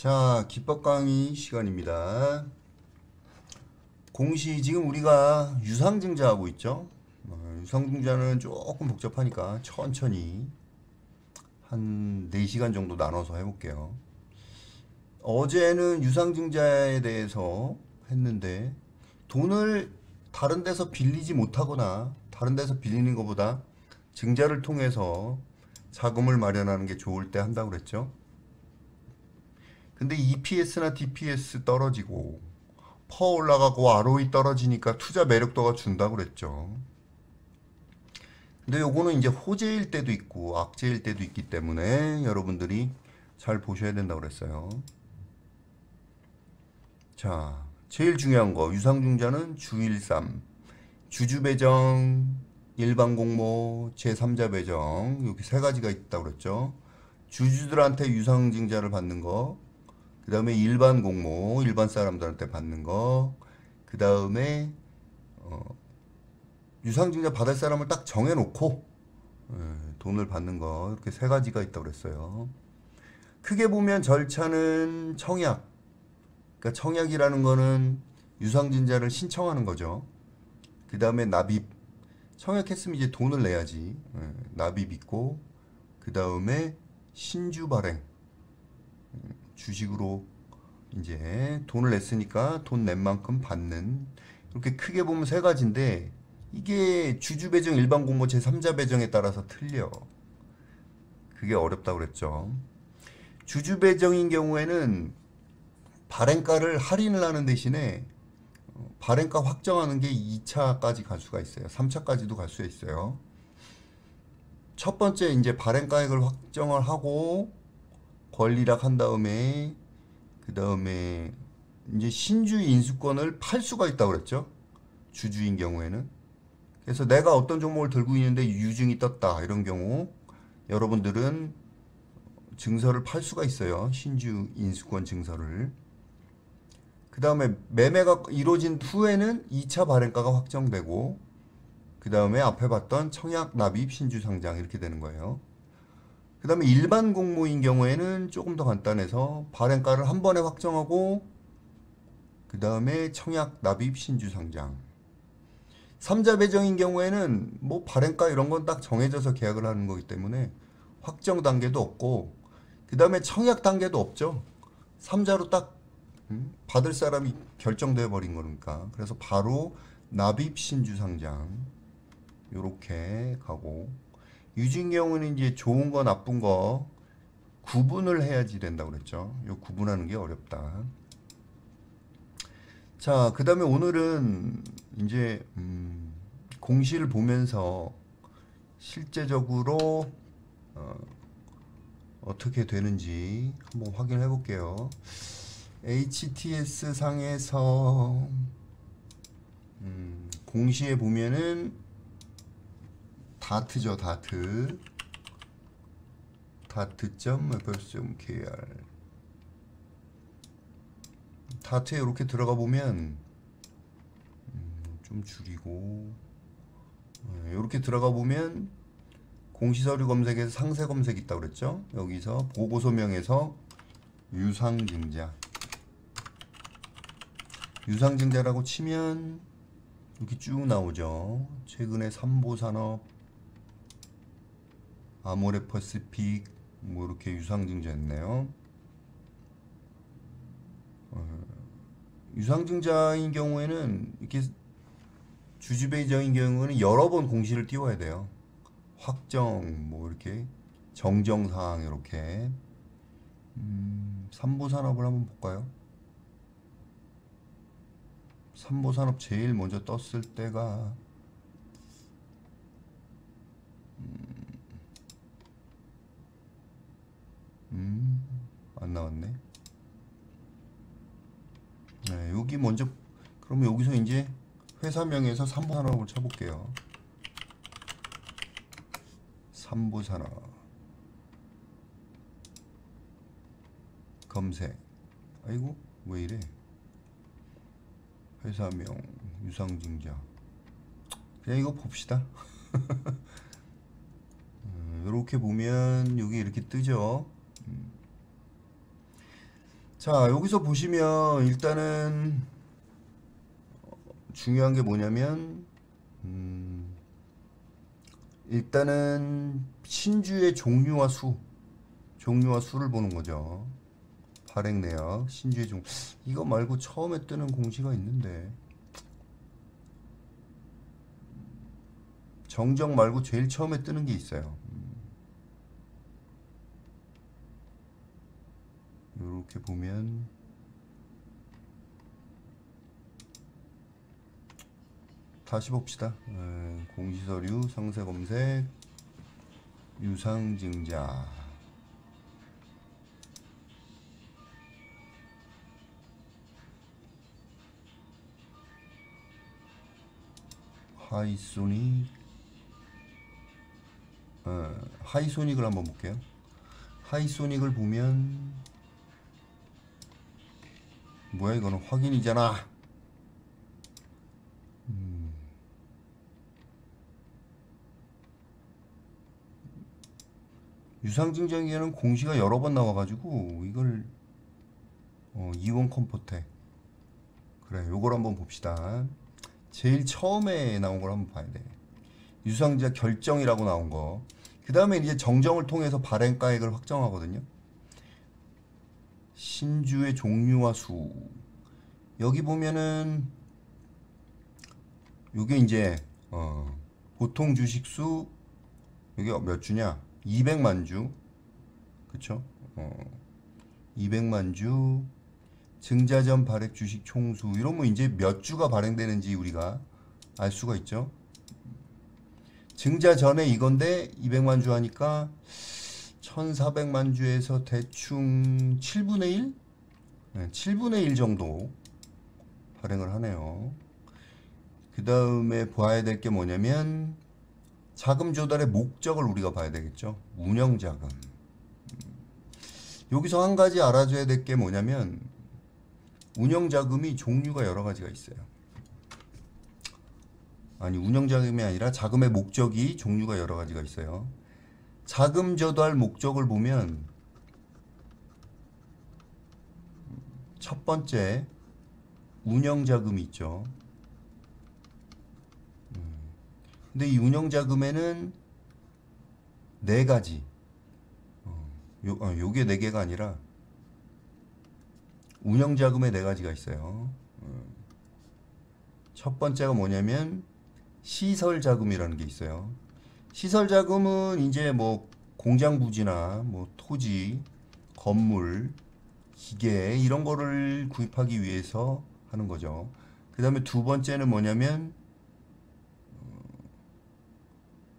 자, 기법 강의 시간입니다. 공시 지금 우리가 유상증자 하고 있죠. 어, 유상증자는 조금 복잡하니까 천천히 한 4시간 정도 나눠서 해볼게요. 어제는 유상증자에 대해서 했는데 돈을 다른 데서 빌리지 못하거나 다른 데서 빌리는 것보다 증자를 통해서 자금을 마련하는 게 좋을 때 한다고 그랬죠. 근데 EPS나 DPS 떨어지고 퍼 올라가고 ROE 떨어지니까 투자 매력도가 준다고 그랬죠. 근데 요거는 이제 호재일 때도 있고 악재일 때도 있기 때문에 여러분들이 잘 보셔야 된다고 그랬어요. 자, 제일 중요한 거 유상증자는 주1 3 주주배정, 일반공모, 제3자 배정 이렇게 세 가지가 있다고 그랬죠. 주주들한테 유상증자를 받는 거, 그 다음에 일반 공모, 일반 사람들한테 받는 거, 그 다음에 어, 유상증자 받을 사람을 딱 정해놓고 예, 돈을 받는 거 이렇게 세 가지가 있다고 그랬어요. 크게 보면 절차는 청약, 그러니까 청약이라는 거는 유상증자를 신청하는 거죠. 그 다음에 납입, 청약했으면 이제 돈을 내야지. 예, 납입 있고, 그 다음에 신주 발행. 음, 주식으로 이제 돈을 냈으니까 돈 낸 만큼 받는. 이렇게 크게 보면 세 가지인데, 이게 주주 배정 일반 공모 제 3자 배정에 따라서 틀려. 그게 어렵다고 그랬죠. 주주 배정인 경우에는 발행가를 할인을 하는 대신에 어, 발행가 확정하는 게 2차까지 갈 수가 있어요. 3차까지도 갈 수 있어요. 첫 번째 이제 발행가액을 확정을 하고 권리락 한 다음에 그 다음에 이제 신주 인수권을 팔 수가 있다고 그랬죠. 주주인 경우에는. 그래서 내가 어떤 종목을 들고 있는데 유증이 떴다 이런 경우 여러분들은 증서를 팔 수가 있어요. 신주 인수권 증서를. 그 다음에 매매가 이루어진 후에는 2차 발행가가 확정되고 그 다음에 앞에 봤던 청약 납입 신주 상장 이렇게 되는 거예요. 그 다음에 일반 공모인 경우에는 조금 더 간단해서 발행가를 한 번에 확정하고 그 다음에 청약 납입 신주 상장 3자 배정인 경우에는 뭐 발행가 이런 건 딱 정해져서 계약을 하는 거기 때문에 확정 단계도 없고 그 다음에 청약 단계도 없죠. 3자로 딱 음? 받을 사람이 결정돼 버린 거니까 그래서 바로 납입 신주 상장 요렇게 가고 유진 경우는 이제 좋은 거 나쁜 거 구분을 해야지 된다고 그랬죠. 요 구분하는 게 어렵다. 자, 그 다음에 오늘은 이제 음, 공시를 보면서 실제적으로 어, 어떻게 되는지 한번 확인해 볼게요. HTS 상에서 음, 공시에 보면은 다트죠 다트. 다트.fs.kr 다트에 이렇게 들어가 보면 음, 좀 줄이고 이렇게 들어가 보면 공시서류 검색에서 상세 검색 있다고 그랬죠? 여기서 보고서명에서 유상증자. 유상증자라고 치면 이렇게 쭉 나오죠. 최근에 삼보산업, 아모레 퍼시픽 뭐 이렇게 유상증자했네요. 어, 유상증자인 경우에는 이렇게 주주배정인 경우는 여러 번 공시를 띄워야 돼요. 확정 뭐 이렇게 정정사항 이렇게 음, 삼보산업을 한번 볼까요? 삼보산업 제일 먼저 떴을 때가 음, 음, 안 나왔네. 네, 여기 먼저 그러면 여기서 이제 회사명에서 삼보산업을 쳐볼게요. 삼보산업 검색. 아이고 왜 이래? 회사명 유상증자 그냥 이거 봅시다 이렇게 보면 여기 이렇게 뜨죠 음. 자, 여기서 보시면 일단은 어, 중요한 게 뭐냐면 음, 일단은 신주의 종류와 수, 종류와 수를 보는 거죠. 발행 내역, 신주의 종. 이거 말고 처음에 뜨는 공시가 있는데 정정 말고 제일 처음에 뜨는 게 있어요. 이렇게 보면 다시 봅시다. 에, 공시서류, 상세 검색, 유상증자. 하이소닉, 어, 하이소닉을 한번 볼게요. 하이소닉을 보면 뭐야 이거는 확인이잖아. 유상증자기에는 공시가 여러 번 나와가지고 이걸 어, 이원 컴포테 그래 요걸 한번 봅시다. 제일 처음에 나온 걸 한번 봐야 돼. 유상증자 결정이라고 나온 거. 그 다음에 이제 정정을 통해서 발행가액을 확정하거든요. 신주의 종류와 수. 여기 보면은 요게 이제 어, 보통 주식수 여기 몇 주냐? 200만 주. 그쵸? 어, 200만 주. 증자 전 발행 주식 총수 이러면 이제 몇 주가 발행되는지 우리가 알 수가 있죠. 증자 전에 이건데 200만 주 하니까 1400만 주에서 대충 7분의 1? 네, 7분의 1 정도 발행을 하네요. 그 다음에 봐야 될 게 뭐냐면 자금 조달의 목적을 우리가 봐야 되겠죠. 운영 자금. 여기서 한 가지 알아줘야 될 게 뭐냐면 운영 자금이 종류가 여러 가지가 있어요. 아니 운영 자금이 아니라 자금의 목적이 종류가 여러 가지가 있어요. 자금 조달 목적을 보면 첫 번째 운영 자금이 있죠. 근데 이 운영 자금에는 네 가지. 어, 요, 어, 요게 네 개가 아니라 운영 자금에 네 가지가 있어요. 어. 첫 번째가 뭐냐면 시설 자금이라는 게 있어요. 시설 자금은 이제 뭐 공장 부지나 뭐 토지, 건물, 기계 이런 거를 구입하기 위해서 하는 거죠. 그 다음에 두 번째는 뭐냐면 어,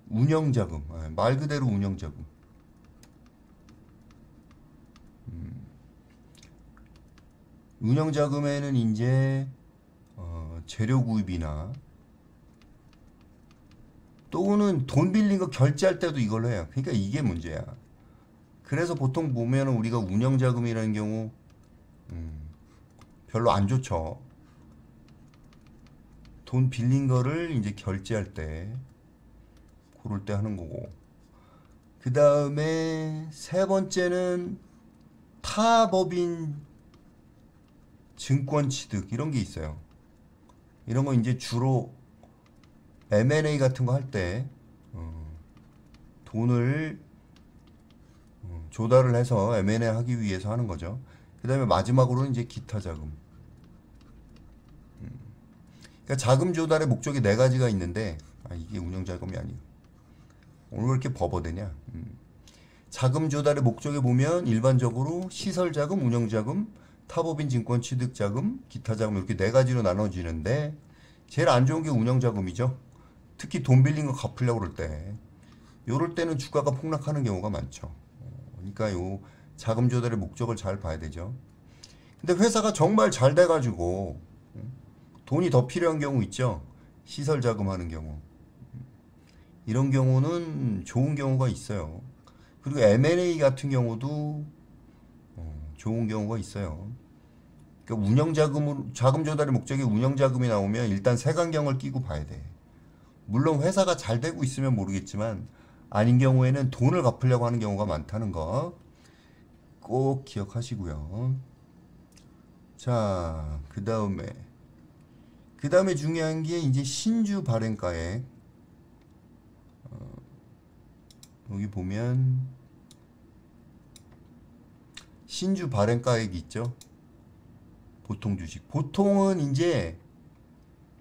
운영 자금, 아, 말 그대로 운영 자금. 음. 운영 자금에는 이제 어, 재료 구입이나 또는 돈 빌린 거 결제할 때도 이걸로 해요. 그러니까 이게 문제야. 그래서 보통 보면은 우리가 운영 자금이라는 경우 음, 별로 안 좋죠. 돈 빌린 거를 이제 결제할 때 그럴 때 하는 거고. 그 다음에 세 번째는 타법인 증권 취득 이런 게 있어요. 이런 거 이제 주로 M&A 같은 거 할때 어, 돈을 어, 조달을 해서 M&A 하기 위해서 하는 거죠. 그 다음에 마지막으로는 이제 기타 자금. 음. 그러니까 자금 조달의 목적이 네 가지가 있는데 아, 이게 운영 자금이 아니고 오늘 왜 이렇게 버버대냐? 음. 자금 조달의 목적에 보면 일반적으로 시설 자금, 운영 자금, 타법인 증권 취득 자금, 기타 자금 이렇게 네 가지로 나눠지는데 제일 안 좋은 게 운영 자금이죠. 특히 돈 빌린 거 갚으려고 그럴 때 요럴 때는 주가가 폭락하는 경우가 많죠. 어, 그러니까 요 자금 조달의 목적을 잘 봐야 되죠. 근데 회사가 정말 잘 돼가지고 돈이 더 필요한 경우 있죠. 시설 자금 하는 경우 이런 경우는 좋은 경우가 있어요. 그리고 M&A 같은 경우도 어, 좋은 경우가 있어요. 그러니까 운영 자금으로 자금 조달의 목적이 운영 자금이 나오면 일단 세간경을 끼고 봐야 돼. 물론 회사가 잘 되고 있으면 모르겠지만 아닌 경우에는 돈을 갚으려고 하는 경우가 많다는 거 꼭 기억하시고요. 자, 그 다음에 그 다음에 중요한 게 이제 신주 발행가액 어, 여기 보면 신주 발행 가액 있죠. 보통 주식. 보통은 이제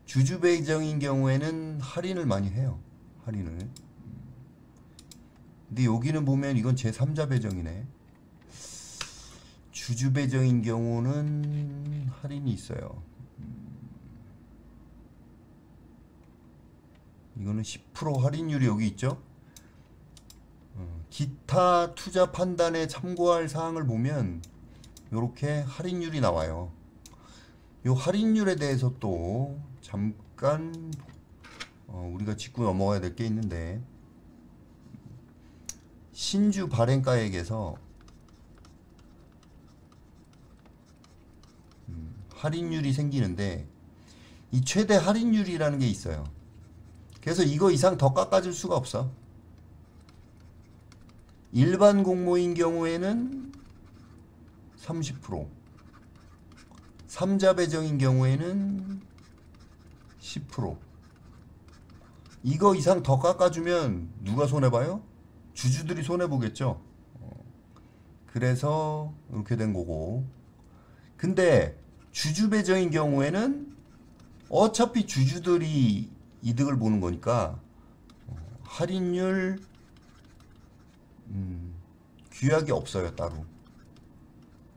주주 배정인 경우에는 할인을 많이 해요. 할인을. 근데 여기는 보면 이건 제3자 배정이네. 주주 배정인 경우는 할인이 있어요. 이거는 10% 할인율이 여기 있죠. 어, 기타 투자 판단에 참고할 사항을 보면 이렇게 할인율이 나와요. 이 할인율에 대해서 또 잠깐 어, 우리가 짚고 넘어가야 될 게 있는데 신주 발행가액에서 음, 할인율이 생기는데 이 최대 할인율이라는 게 있어요. 그래서 이거 이상 더 깎아줄 수가 없어. 일반 공모인 경우에는 30%, 삼자 배정인 경우에는 10%. 이거 이상 더 깎아주면 누가 손해봐요? 주주들이 손해보겠죠. 어, 그래서 이렇게 된 거고. 근데 주주 배정인 경우에는 어차피 주주들이 이득을 보는 거니까 어, 할인율 음, 규약이 없어요 따로.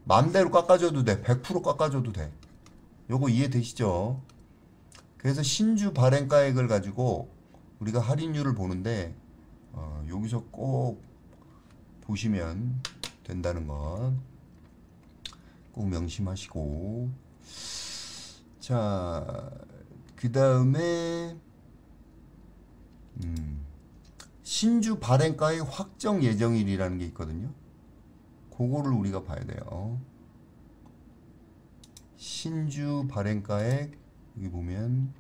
맘대로 깎아줘도 돼. 100% 깎아줘도 돼. 요거 이해되시죠? 그래서 신주 발행 가액을 가지고 우리가 할인율을 보는데 어, 여기서 꼭 보시면 된다는 건 꼭 명심하시고. 자 그 다음에 음, 신주 발행가의 확정 예정일이라는 게 있거든요. 그거를 우리가 봐야 돼요. 신주 발행가액 여기 보면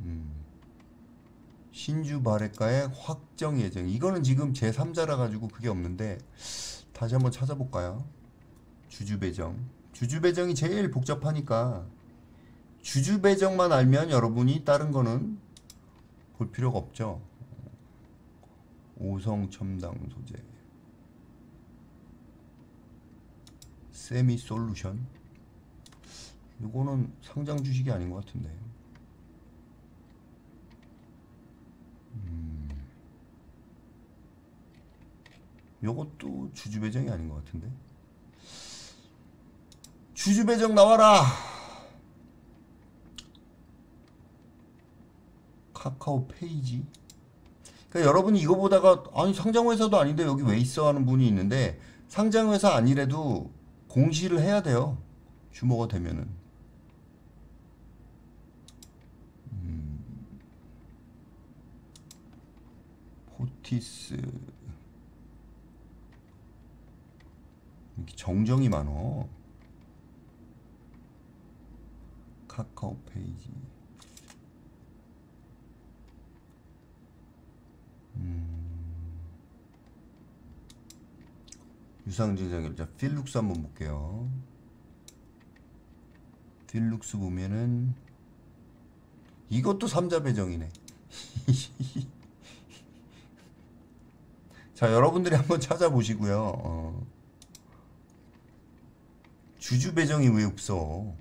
음, 신주 발행가액 확정 예정 이거는 지금 제3자라 가지고 그게 없는데 다시 한번 찾아볼까요? 주주 배정 주주 배정이 제일 복잡하니까 주주 배정만 알면 여러분이 다른 거는 볼 필요가 없죠. 오성 첨당 소재. 세미 솔루션. 이거는 상장 주식이 아닌 것 같은데. 음, 요것도 주주 배정이 아닌 것 같은데. 주주 배정 나와라 카카오 페이지. 그러니까 여러분이 이거 보다가 아니 상장회사도 아닌데 여기 왜 있어 하는 분이 있는데 상장회사 아니래도 공시를 해야 돼요. 규모가 되면은. 음. 포티스 정정이 많어. 카카오 페이지. 유상증자결자 필룩스 한번 볼게요. 필룩스 보면은 이것도 삼자 배정이네. 자 여러분들이 한번 찾아보시고요. 어. 주주 배정이 왜 없어?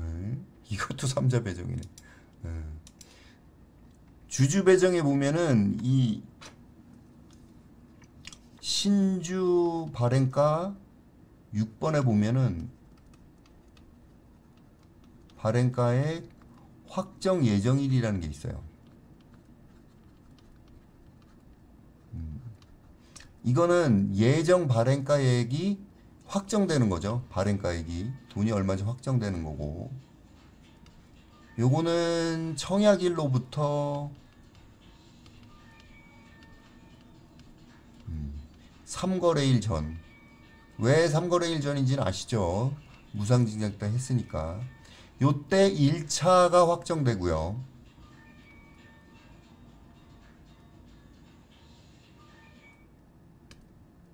에? 이것도 삼자 배정이네. 에. 주주 배정에 보면은 이 신주 발행가 6번에 보면은 발행가의 확정 예정일이라는 게 있어요. 음. 이거는 예정 발행가액이 확정되는 거죠. 발행가액이 돈이 얼마인지 확정되는 거고. 요거는 청약일로부터 3거래일 전. 왜 3거래일 전인지는 아시죠? 무상증자 때 했으니까. 요때 1차가 확정되고요.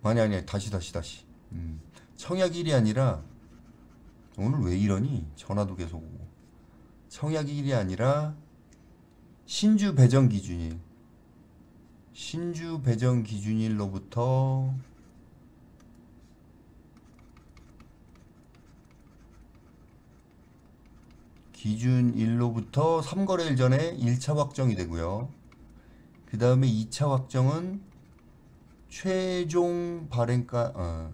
아니 아니 다시 다시 다시 음, 청약 1이 아니라 오늘 왜 이러니 전화도 계속 1이 아니라 신주 배정 기준일 신주 배정 기준일로부터 기준일로부터 3거래일 전에 1차 확정이 되고요. 그 다음에 2차 확정은 최종 발행가 어,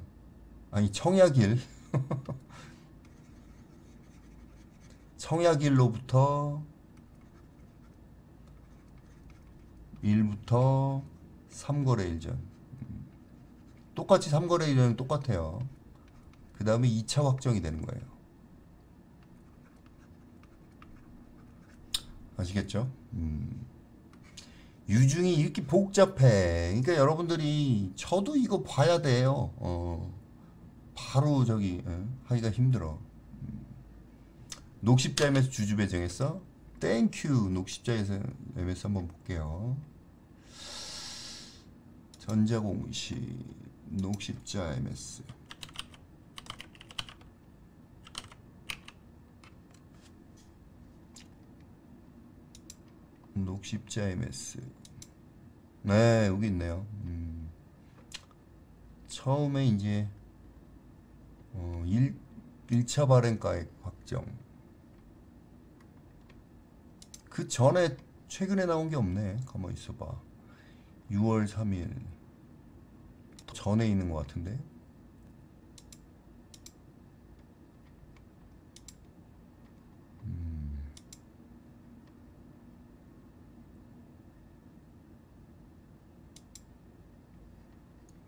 아니 청약일 청약일로부터 1부터 3거래일 전 음. 똑같이 3거래일 전은 똑같아요. 그 다음에 2차 확정이 되는 거예요. 아시겠죠? 음. 유중이 이렇게 복잡해. 그러니까 여러분들이 저도 이거 봐야 돼요. 어. 바로 저기 예, 하기가 힘들어. 음. 녹십자 MS 주주 배정했어? 땡큐 녹십자에서 MS 한번 볼게요. 전자공시 녹십자 MS 녹십자 MS 네 여기 있네요 음. 처음에 이제 어, 1, 1차 발행가액 확정 그 전에 최근에 나온 게 없네. 가만 있어봐. 6월 3일. 전에 있는 것 같은데?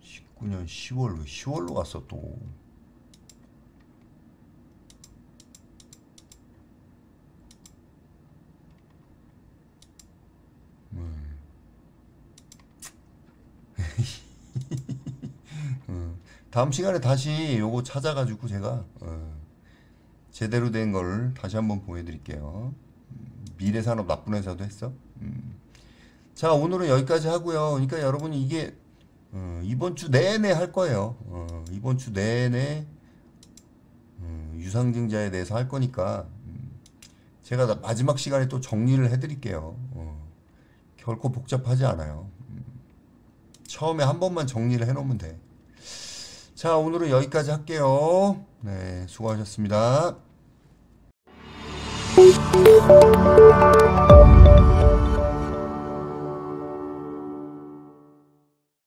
19년 10월 왜 10월로 갔어 또 음. 음. 다음 시간에 다시 요거 찾아가지고 제가 어, 제대로 된 걸 다시 한번 보여드릴게요. 음, 미래산업 나쁜 회사도 했어. 음. 자 오늘은 여기까지 하고요. 그러니까 여러분이 이게 어, 이번 주 내내 할 거예요. 어, 이번 주 내내 음, 유상증자에 대해서 할 거니까 음, 제가 마지막 시간에 또 정리를 해드릴게요. 어, 결코 복잡하지 않아요. 음, 처음에 한 번만 정리를 해놓으면 돼. 자 오늘은 여기까지 할게요. 네 수고하셨습니다.